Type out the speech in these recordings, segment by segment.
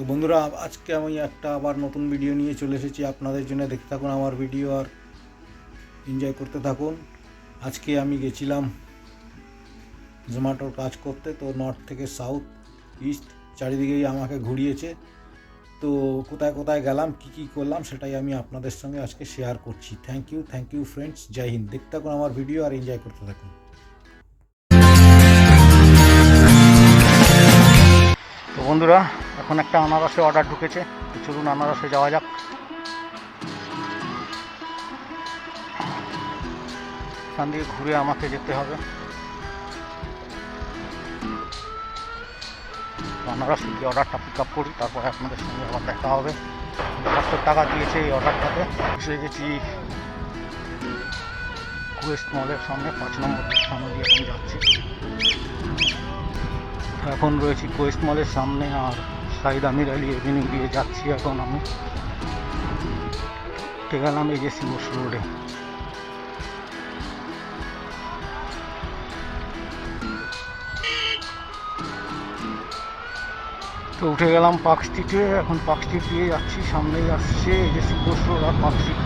তো বন্ধুরা, আজকে আমি একটা আবার নতুন ভিডিও নিয়ে চলে এসেছি। আপনাদের জন্য দেখতে থাকুন আমার ভিডিও আর এনজয় করতে থাকুন। আজকে আমি গেছিলাম জোম্যাটোর কাজ করতে, তো নর্থ থেকে সাউথ ইস্ট চারিদিকেই আমাকে ঘুরিয়েছে। তো কোথায় কোথায় গেলাম, কি কি করলাম, সেটাই আমি আপনাদের সঙ্গে আজকে শেয়ার করছি। Thank you thank you friends Jai Hind. দেখতে থাকুন আমার ভিডিও আর এনজয় করতে থাকুন। বন্ধুরা, এখন একটা আনারসে অর্ডার ঢুকেছে। চলুন আনারসে যাওয়া যাক। এখান দিয়ে ঘুরে আমাকে যেতে হবে। আনারস দিয়ে অর্ডারটা পিক আপ করি, তারপরে আপনাদের সঙ্গে আবার দেখা হবে। সত্তর টাকা দিয়েছে এই অর্ডারটাতে এসে গেছি কুয়েস্ট মলের সামনে, পাঁচ নম্বর সামনে দিয়ে এখন যাচ্ছি। এখন রয়েছি কোয়েস্ট মলের সামনে আর সাইদ আমির আলী এভিনিউ দিয়ে যাচ্ছি এখন আমি। গেলাম এই যে শিবস রোডে। তো উঠে গেলাম পার্ক স্ট্রিটে, এখন পার্ক স্ট্রিট দিয়ে যাচ্ছি, সামনেই আসছে এই যে শিবস রোড আর পার্ক স্ট্রিট।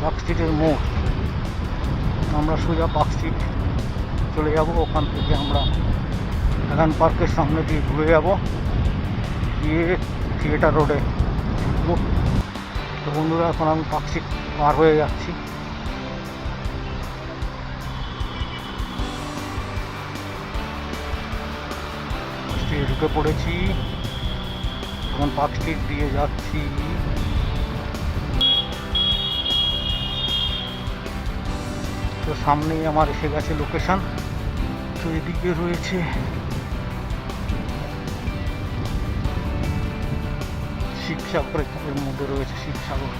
পার্ক স্ট্রিটের মোড়। আমরা সোজা পার্ক স্ট্রিট চলে যাব। ওখান থেকে আমরা এখান পার্কের সামনে দিয়ে ঘুরে যাব। গিয়ে থিয়েটার রোডে ঢুকবো। তো বন্ধুরা, এখন আমি পার্ক স্ট্রিট পার হয়ে যাচ্ছি। ঢুকে পড়েছি। এখন পার্ক স্ট্রিট দিয়ে যাচ্ছি। তো সামনেই আমার এসে গেছে লোকেশন তো এদিকে রয়েছে শিবসাগর, এর মধ্যে রয়েছে শিবসাগর।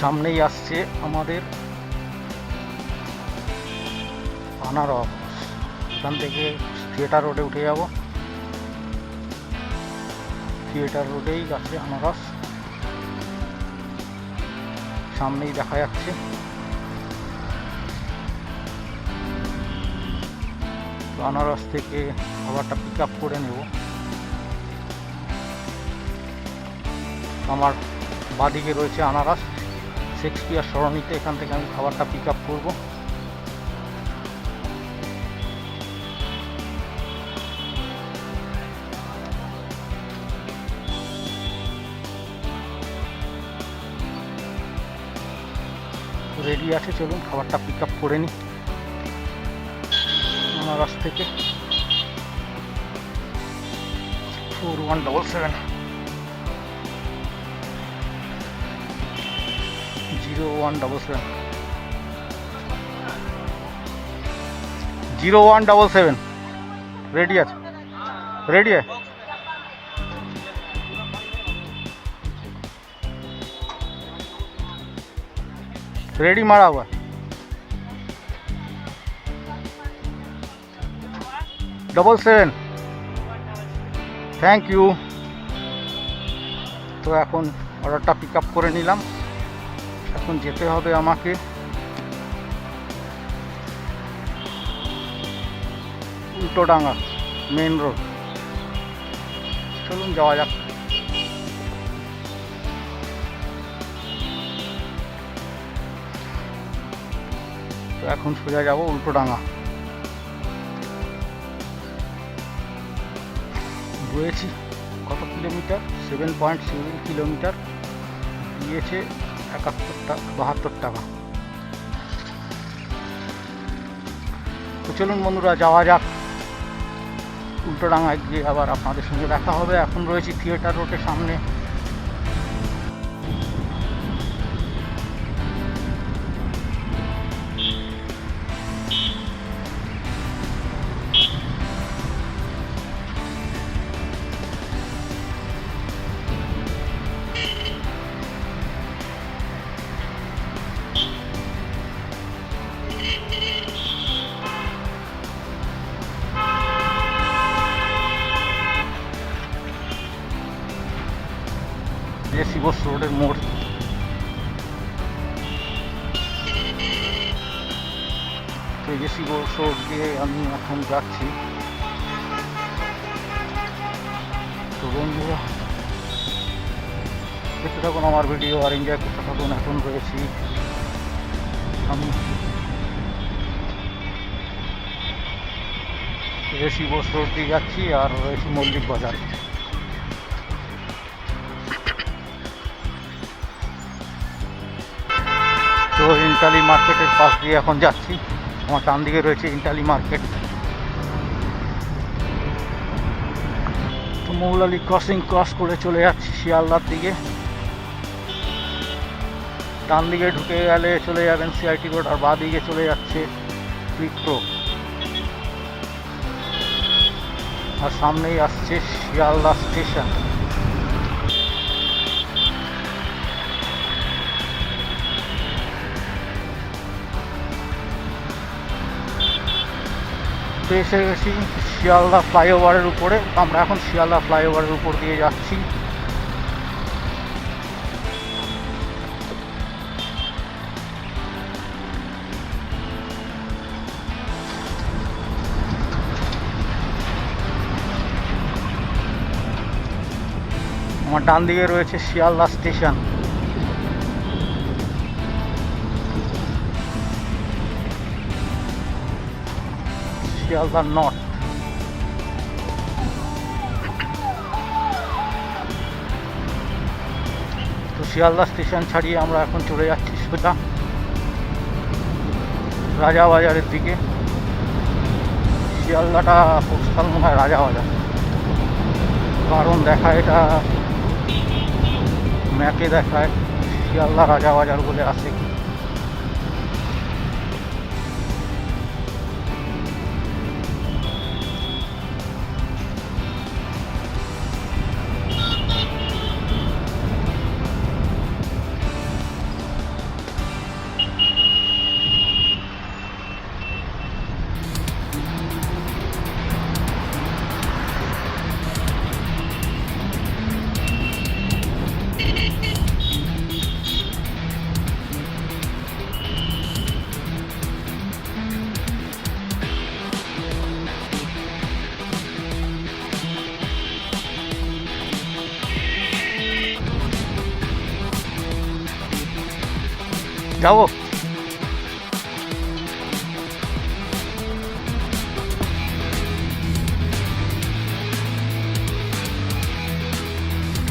সামনেই আসছে আমাদের আনারস। এখান থেকে থিয়েটার রোডে উঠে যাব। থিয়েটার রোডেই আছে আনারস। সামনেই দেখা যাচ্ছে। তো আনারস থেকে খাবারটা পিক আপ করে নেব। আমার বাদিকে রয়েছে আনারস। শেক্সপিয়ার সরণিতে এখান থেকে আমি খাবারটা পিক আপ করব। রেডি আছে চলুন খাবারটা পিক আপ করে নিই। আনারস থেকে। Four one double seven zero one double seven zero one double seven ready আছে? রেডি আছে? रेडी मारा हुआ ডবল সেভেন থ্যাংক ইউ তো এখন অর্ডারটা পিক আপ করে নিলাম এখন যেতে হবে আমাকে উল্টোডাঙ্গা মেন রোড চলুন যাওয়া যাক তো এখন সোজা যাব উল্টোডাঙ্গা। রয়েছি কত kilometre? Seven point seven kilometre. দিয়েছে একাত্তর টাকা বাহাত্তর টাকা। তো চলুন বন্ধুরা, যাওয়া যাক। উল্টোডাঙ্গায় গিয়ে আবার আপনাদের সঙ্গে দেখা হবে। এখন রয়েছি থিয়েটার রোডের সামনে। যাচ্ছি। তো বন্ধুরা, দেখতে থাকুন আমার ভিডিও আর এনজয় করতে থাকুন, এখন রয়েছি আমি। রেসি বোস দিয়ে যাচ্ছি আর রয়েছি মল্লিক বাজার। তো ইন্টালি মার্কেটের পাশ দিয়ে এখন যাচ্ছি। আমার ডান দিকে রয়েছে Entally market Moulali crossing cross করে চলে যাচ্ছি শিয়ালদার দিকে। ডান দিকে ঢুকে গেলে চলে যাবেন সিআইটি রোড আর বাঁ দিকে চলে যাচ্ছে ক্লিপ্রো আর সামনেই আসছে শিয়ালদা স্টেশন। তো এসে গেছি শিয়ালদা ফ্লাইওভারের উপরে। আমরা এখন শিয়ালদা ফ্লাইওভারের উপর দিয়ে যাচ্ছি। আমার ডান দিকে রয়েছে শিয়ালদা স্টেশন। শিয়ালদা নর্থ তো শিয়ালদা স্টেশন ছাড়িয়ে আমরা এখন চলে যাচ্ছি সোজা রাজাবাজারের দিকে। শিয়ালদাটা পোস্টাল মনে হয় রাজাবাজার। কারণ দেখায় এটা ম্যাপে দেখায় শিয়ালদা রাজাবাজার বলে আসে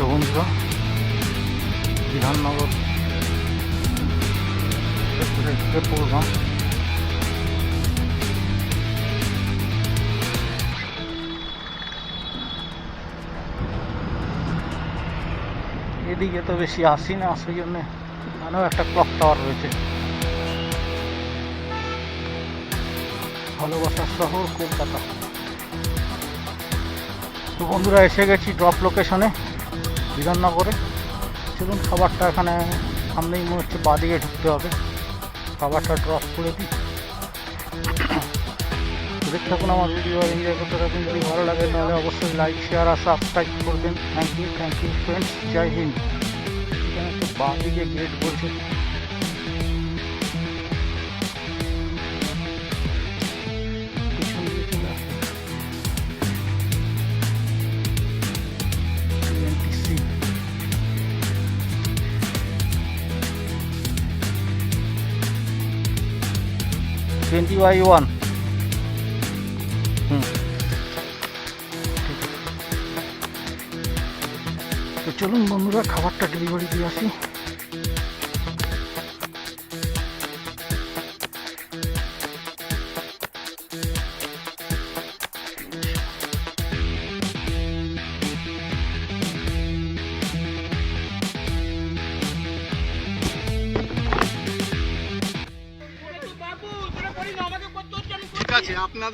তো বন্ধুরা বিধাননগর এদিকে তো বেশি আসি না, সেই জন্যে এখানেও একটা ক্লক টাওয়ার রয়েছে। ভালোবাসার শহর কলকাতা। তো বন্ধুরা, এসে গেছি ড্রপ লোকেশনে বিধাননগরে। সেরকম খাবারটা এখানে সামনেই মনে হচ্ছে বাদিকে ঢুকতে হবে। খাবারটা ড্রপ করে দিই। দেখ থাকুন আমার ভিডিও এনজয় করতে থাকুন। যদি ভালো লাগে, তাহলে অবশ্যই লাইক শেয়ার আর সাবস্ক্রাইব করবেন। Thank you thank you friends Jai Hind. এখানে একটা বাঁ দিকে গেট বলছে। TY1 hmm. তো চলুন বন্ধুরা খাবারটা ডেলিভারি দিয়ে আসি।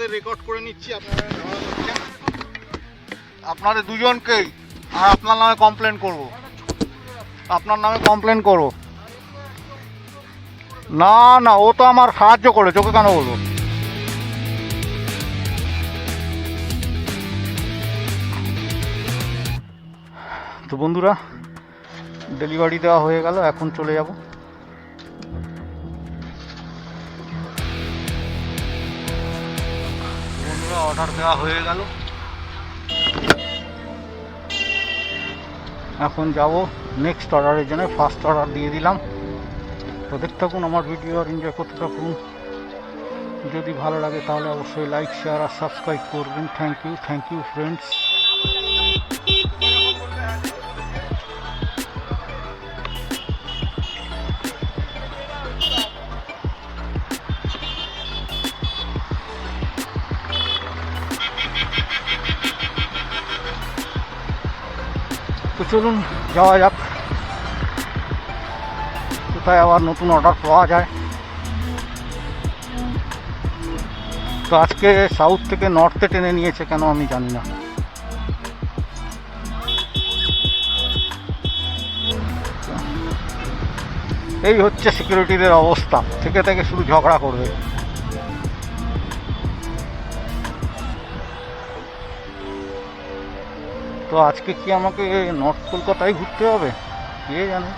আপনাদের রেকর্ড করে নিচ্ছি, আপনারা আপনাদের দুজনকেই আর আপনার নামে কমপ্লেন করব। আপনার নামে কমপ্লেন করব না না, ও তো আমার সাহায্য করে, চোখে কেন বলব? তো বন্ধুরা ডেলিভারি দেওয়া হয়ে গেল, এখন চলে যাব। অর্ডার দেওয়া হয়ে গেল। এখন যাব নেক্সট অর্ডারের জন্য ফার্স্ট অর্ডার দিয়ে দিলাম। তো দেখতে থাকুন, আমার ভিডিও আর এনজয় করতে থাকুন। যদি ভালো লাগে তাহলে অবশ্যই লাইক শেয়ার আর সাবস্ক্রাইব করবেন। Thank you thank you friends চলুন, যাওয়া যাক। কোথায় আবার নতুন অর্ডার পাওয়া যায়? তো আজকে সাউথ থেকে নর্থে টেনে নিয়েছে কেন আমি জানি না। এই হচ্ছে সিকিউরিটিদের অবস্থা। থেকে থেকে শুধু ঝগড়া করবে। তো আজকে কি আমাকে নর্থ কলকাতায় ঘুরতে হবে? কে জানে?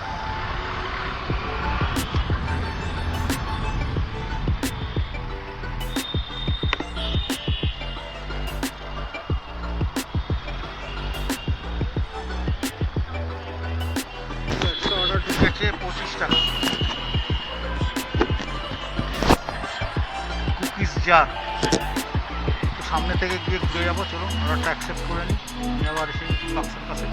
ঢুকেছে পঁচিশ টাকা। সামনে থেকে গিয়ে ঘুরে যাব চলো অর্ডারটা অ্যাকসেপ্ট করে নিই। আবার এসে বাক্সের কাছে।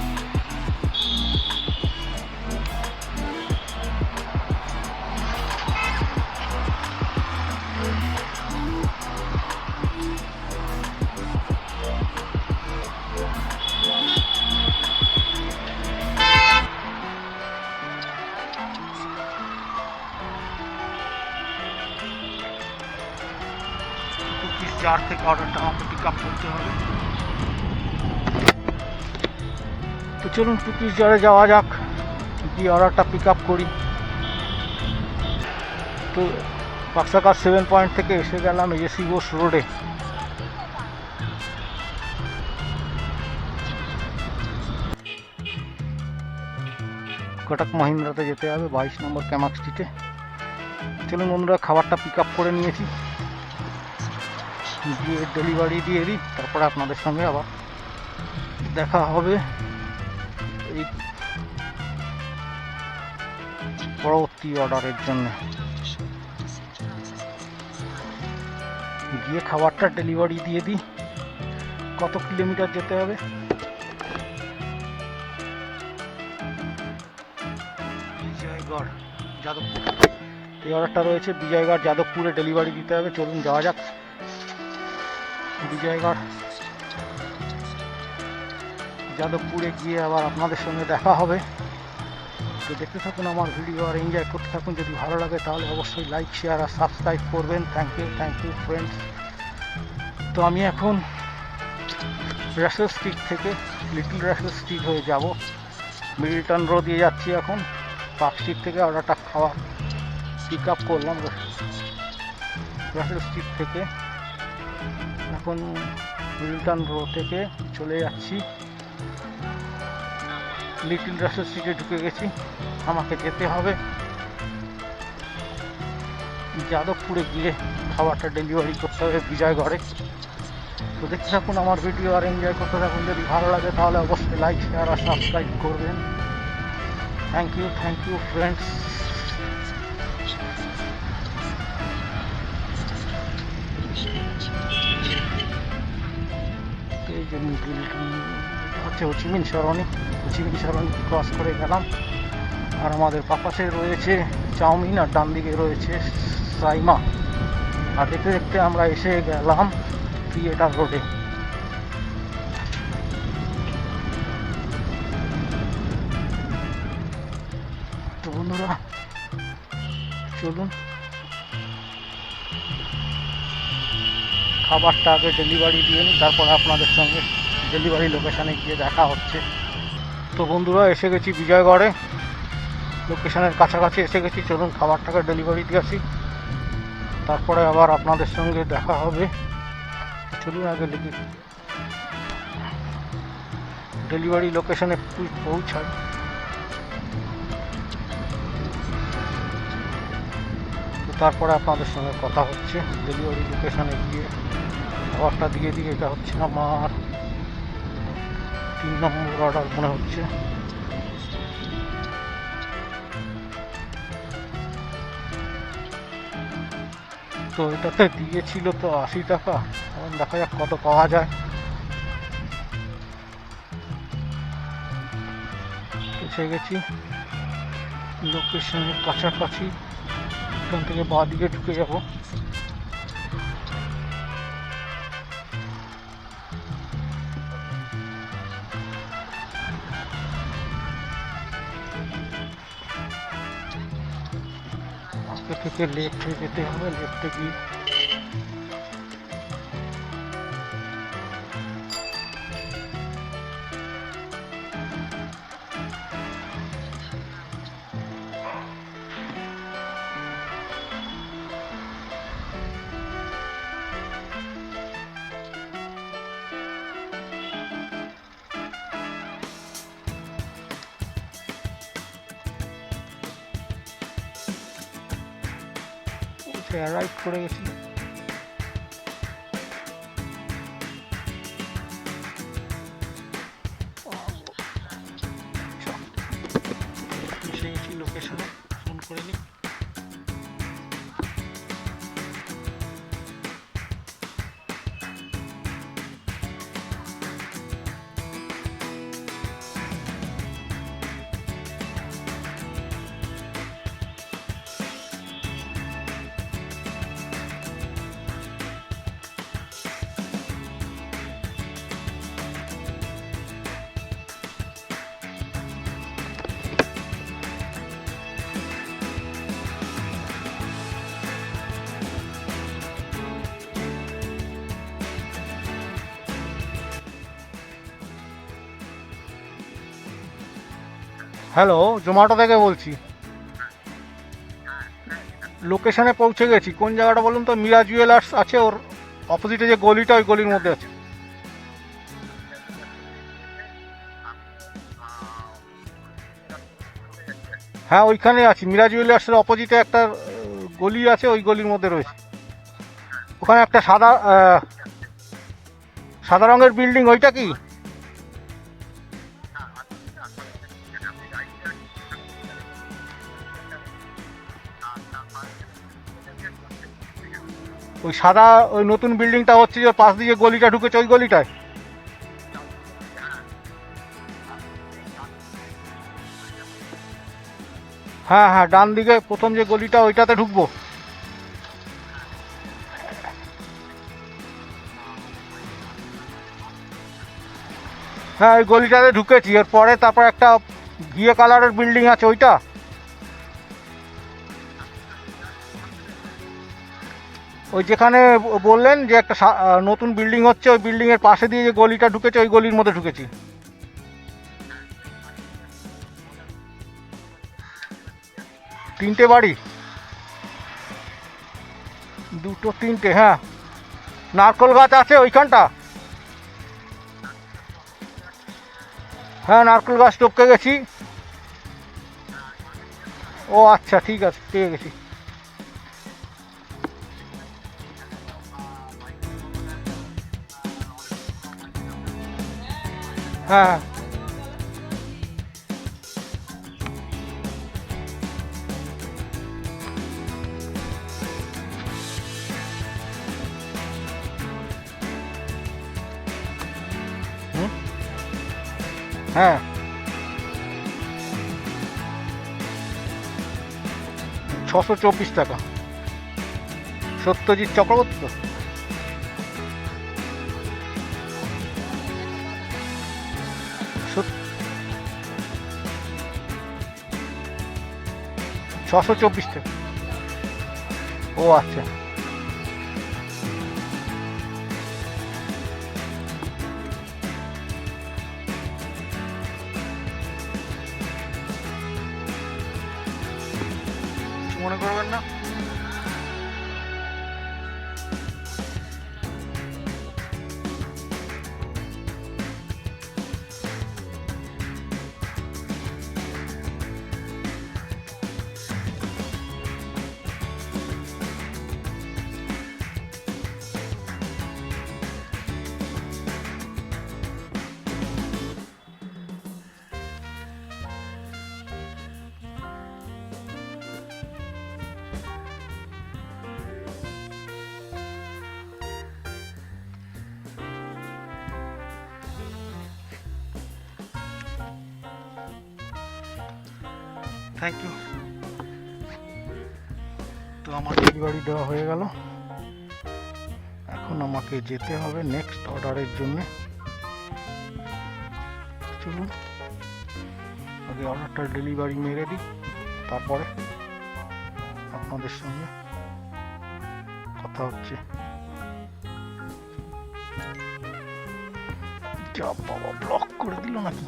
জার থেকে অর্ডারটা আমাকে পিক আপ করতে হবে। তো চলুন কুকিজ জারে যাওয়া যাক গিয়ে অর্ডারটা পিক আপ করি। তো বাক্সাকার সেভেন পয়েন্ট থেকে এসে গেলাম এসি বোস রোডে কটক মহিন্দ্রাতে যেতে হবে, বাইশ নম্বর ক্যামাক স্ট্রিটে চলুন বন্ধুরা, খাবারটা পিক আপ করে নিয়েছি। দিয়ে ডেলিভারি দিয়ে দিই, তারপরে আপনাদের সঙ্গে আবার দেখা হবে। এই পরবর্তী অর্ডারের জন্য। গিয়ে খাবারটা ডেলিভারি দিয়ে দিই। কত কিলোমিটার যেতে হবে? বিজয়গড়, যাদবপুর। এই অর্ডারটা রয়েছে বিজয়গড়, যাদবপুরে ডেলিভারি দিতে হবে। চলুন যাওয়া যাক। বিজয়গড় যাদবপুরে গিয়ে আবার আপনাদের সঙ্গে দেখা হবে। তো দেখতে থাকুন আমার ভিডিও আর এনজয় করতে থাকুন। যদি ভালো লাগে তাহলে অবশ্যই লাইক শেয়ার আর সাবস্ক্রাইব করবেন। Thank you thank you friends তো আমি এখন র্যাসেল স্ট্রিট থেকে লিটল র্যাসেল স্ট্রিট হয়ে যাব। মিডলটন রোড দিয়ে যাচ্ছি এখন। পার্ক স্ট্রিট থেকে অর্ডারটা খাওয়া পিক আপ করলাম। র্যাসেল স্ট্রিট থেকে। এখন মিডলটন রোড থেকে চলে যাচ্ছি। লিটল রাস্তা সিটে ঢুকে গেছি। আমাকে যেতে হবে। যাদবপুরে গিয়ে খাবারটা ডেলিভারি করতে হবে বিজয়গড়ে। তো দেখতে থাকুন আমার ভিডিও আর এনজয় করতে থাকুন। যদি ভালো লাগে তাহলে অবশ্যই লাইক শেয়ার আর সাবস্ক্রাইব করবেন। Thank you thank you friends এই যে হচ্ছে হোচিমিন সরণি হোচিমিন সরণি ক্রস করে গেলাম আর আমাদের পাপাসে রয়েছে চাউমিন আর ডান দিকে রয়েছে সাইমা। আর দেখতে দেখতে আমরা এসে গেলাম থিয়েটার রোডে। বন্ধুরা, চলুন। খাবারটা আগে ডেলিভারি দিয়ে নিই, তারপর আপনাদের সঙ্গে ডেলিভারি লোকেশানে গিয়ে দেখা হচ্ছে। তো বন্ধুরা, এসে গেছি বিজয়গড়ে। লোকেশানের কাছাকাছি এসে গেছি, চলুন খাবারটাকে ডেলিভারি দিয়ে আসি। তারপরে আবার আপনাদের সঙ্গে দেখা হবে। চলুন আগে লিখি ডেলিভারি লোকেশানে পৌঁছাই। তারপরে আপনাদের সঙ্গে কথা হচ্ছে। ডেলিভারি লোকেশানে গিয়ে খাবারটা দিয়ে দিয়ে এটা হচ্ছে আমার তিন নম্বর অর্ডার মনে হচ্ছে। তো এটাতে দিয়েছিল তো আশি টাকা। এখন দেখা যাক কত পাওয়া যায়। এসে গেছি। লোকেশনের কাছাকাছি। এখান থেকে বাঁ দিকে ঢুকে যাব আগে থেকে লেফটে যেতে হবে লেফটে হ্যালো, জোম্যাটো থেকে বলছি। লোকেশনে পৌঁছে গেছি। কোন জায়গাটা বলুন তো? মিরা জুয়েলার্স আছে ওর অপোজিটে যে গলিটা, ওই গলির মধ্যে আছে। হ্যাঁ ওইখানে আছি। মিরা জুয়েলার্সের অপোজিটে একটা গলি আছে, ওই গলির মধ্যে রয়েছে। ওখানে একটা সাদা সাদা রঙের বিল্ডিং, ওইটা কি? সাদা ওই নতুন বিল্ডিংটা হচ্ছে যে পাশ দিয়ে গলিটা ঢুকেছে, ওই গলিটায়। হ্যাঁ হ্যাঁ ডান দিকে প্রথম যে গলিটা, ওইটাতে ঢুকবো। হ্যাঁ ওই গলিটাতে ঢুকেছি। এরপরে তারপর একটা ঘিয়ে কালারের বিল্ডিং আছে, ওইটা। ওই যেখানে বললেন যে একটা নতুন বিল্ডিং হচ্ছে, ওই বিল্ডিং এর পাশে দিয়ে যে গলিটা ঢুকেছে, ওই গলির মধ্যে ঢুকেছি। তিনটে বাড়ি? দুটো, তিনটে হ্যাঁ। নারকল গাছ আছে ওইখানটা? হ্যাঁ নারকেল গাছ টপকে গেছি। ও আচ্ছা ঠিক আছে, পেয়ে গেছি। হ্যাঁ? হ্যাঁ। ছশো চব্বিশ টাকা। সত্যজিৎ চক্রবর্তী ছশো চব্বিশ টাকা ও আচ্ছা। থ্যাংক ইউ তো আমার ডেলিভারি দেওয়া হয়ে গেল। এখন আমাকে যেতে হবে নেক্সট অর্ডারের জন্য। চলুন, আগে অর্ডারটা ডেলিভারি মেরে দিই, তারপরে আপনাদের সঙ্গে কথা হচ্ছে। যা বাবা ব্লক করে দিল নাকি?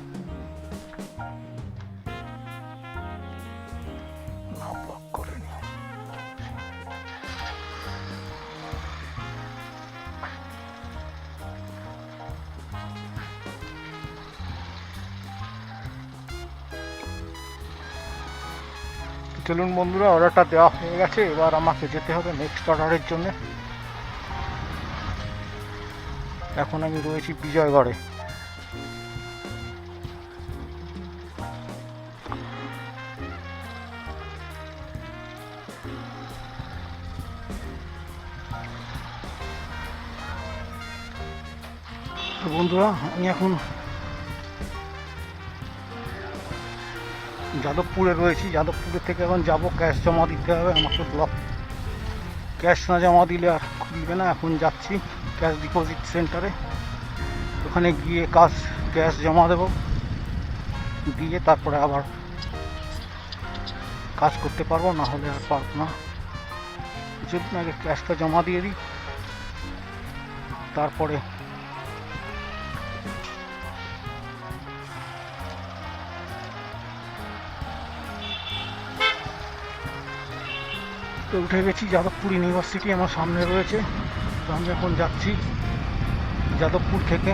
চলুন বন্ধুরা, অর্ডারটা দেওয়া হয়ে গেছে। এবার আমাকে যেতে হবে নেক্সট অর্ডারের জন্য। এখন আমি রয়েছি বিজয়গড়ে। বন্ধুরা, আমি এখন যাদবপুরে রয়েছি। যাদবপুরে থেকে এখন যাব ক্যাশ জমা দিতে হবে, আমাকে ব্লক ক্যাশ না জমা দিলে আর খুলবে না, এখন যাচ্ছি ক্যাশ ডিপোজিট সেন্টারে ওখানে গিয়ে কাজ ক্যাশ জমা দেব। দিয়ে তারপরে আবার কাজ করতে পারব, না হলে আর পারব না। চলুন আগে ক্যাশটা জমা দিয়ে দিই। তারপরে তো উঠে গেছি যাদবপুর ইউনিভার্সিটি, আমার সামনে রয়েছে। তো আমি এখন যাচ্ছি যাদবপুর থেকে।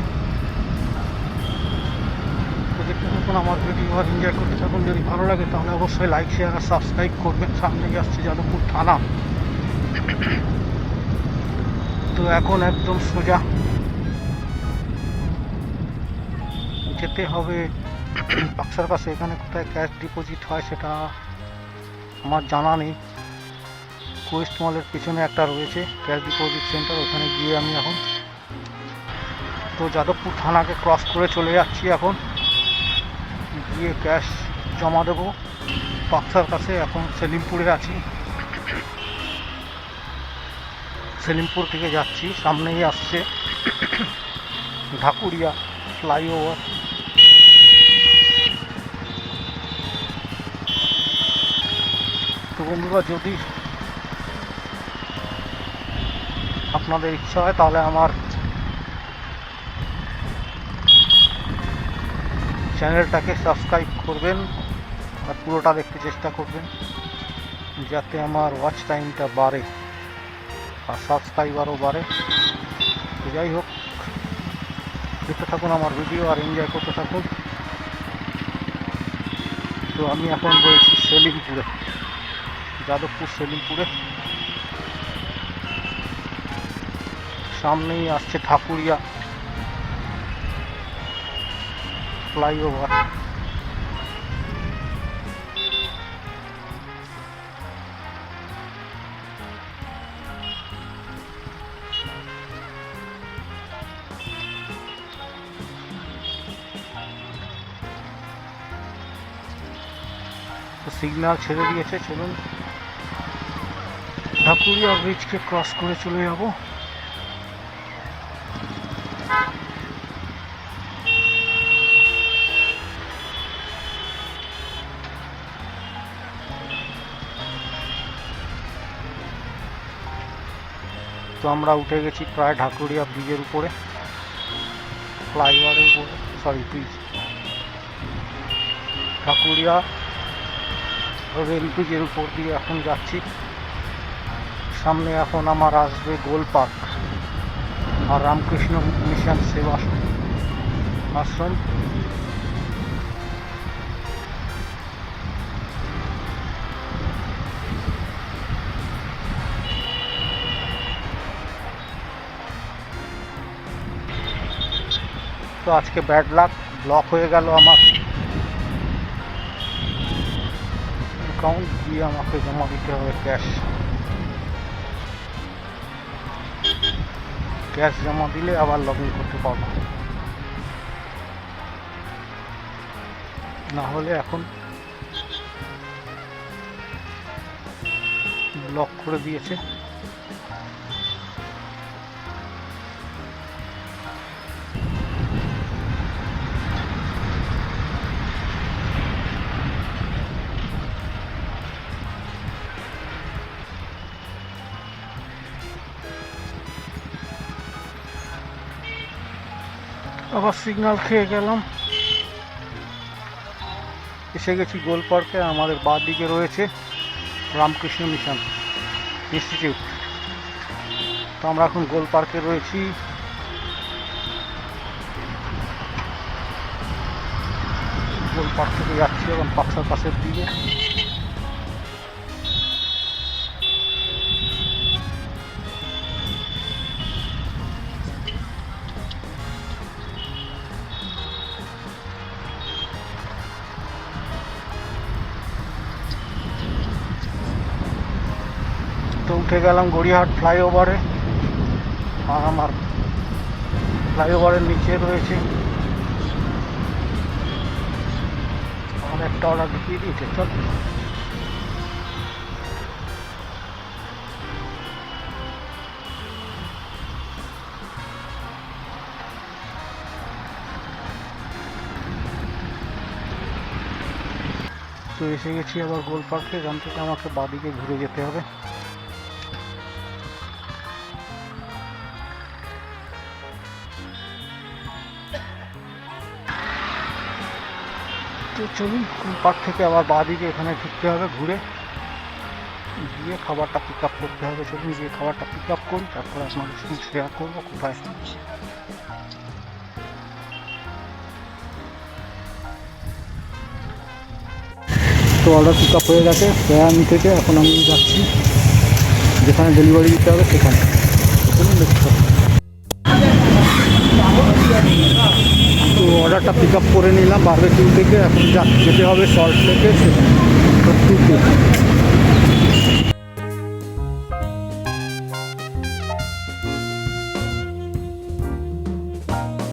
তো দেখতে থাকুন, আমার ভিডিও আর এনজয় করতে থাকুন। যদি ভালো লাগে, তাহলে অবশ্যই লাইক শেয়ার আর সাবস্ক্রাইব করবেন। সামনে আসছে যাদবপুর থানা। তো এখন একদম সোজা। যেতে হবে বাক্সার কাছে এখানে কোথায় ক্যাশ ডিপোজিট হয় সেটা আমার জানা নেই। কোয়েস্ট মলের পিছনে একটা রয়েছে ক্যাশ ডিপোজিট সেন্টার ওখানে গিয়ে আমি এখন তো যাদবপুর থানাকে ক্রস করে চলে যাচ্ছি এখন। গিয়ে ক্যাশ জমা দেবো। বাক্সার কাছে এখন সেলিমপুরে আছি। সেলিমপুর থেকে যাচ্ছি, সামনেই আসছে ঢাকুরিয়া ফ্লাইওভার। তো বন্ধুরা যদি আপনাদের ইচ্ছা হয়, তাহলে আমার চ্যানেলটাকে সাবস্ক্রাইব করবেন আর পুরোটা দেখতে চেষ্টা করবেন, যাতে আমার ওয়াচ টাইমটা বাড়ে আর সাবস্ক্রাইবারও বাড়ে। যাই হোক, দেখতে থাকুন আমার ভিডিও আর এনজয় করতে থাকুন। তো আমি এখন রয়েছি সেলিমপুরে, যাদবপুর সেলিমপুরে। সামনেই আসছে ঠাকুরিয়া। ফ্লাইওভার সিগন্যাল ছেড়ে দিয়েছে চলুন। ঢাকুরিয়া ব্রিজকে ক্রস করে চলে যাব। তো আমরা উঠে গেছি প্রায় ঢাকুরিয়া ব্রিজের উপরে, ফ্লাইওভারের উপরে সরি ব্রিজ। ঢাকুরিয়া রেল ব্রিজের উপর দিয়ে এখন যাচ্ছি। সামনে এখন আমার আসবে গোল পার্ক আর রামকৃষ্ণ মিশন সেবা আশ্রম। তো আজকে ব্যাড লাক ব্লক হয়ে গেল আমার। অ্যাকাউন্ট দিয়ে আমাকে জমা দিতে হবে ক্যাশ ক্যাশ জমা দিলে আবার লগ ইন করতে পারব। না হলে এখন ব্লক করে দিয়েছে। আবার সিগনাল খেয়ে গেলাম। এসে গেছি গোল পার্কে আমাদের বাঁ দিকে রয়েছে রামকৃষ্ণ মিশন ইনস্টিটিউট তো আমরা এখন গোল পার্কে রয়েছি। গোল পার্ক থেকে যাচ্ছি এখন পাকসার পাশের দিকে। উঠে গেলাম গড়িয়াহাট ফ্লাইওভারে। আর আমার ফ্লাইওভারের নিচে রয়েছে। আমার একটা অর্ডার দেখিয়ে দিয়েছে, চল। তো এসে গেছি আবার গোল পার্কে এখান থেকে আমাকে বাদিকে ঘুরে যেতে হবে। তো চলুন পার্ক থেকে আবার বাদিকে এখানে ঢুকতে হবে, ঘুরে। গিয়ে খাবারটা পিক আপ করতে হবে, চলুন গিয়ে খাবারটা পিক আপ করি, তারপরে আপনাদের সঙ্গে শেয়ার করব কোথায় তো অর্ডার পিক আপ হয়ে গেছে আমি থেকে এখন আমি যাচ্ছি। যেখানে ডেলিভারি দিতে হবে সেখানে। দেখতে অর্ডারটা পিক আপ করে নিলাম বারবেকিউ থেকে। এখন যা যেতে হবে সল্ট থেকে সেখানে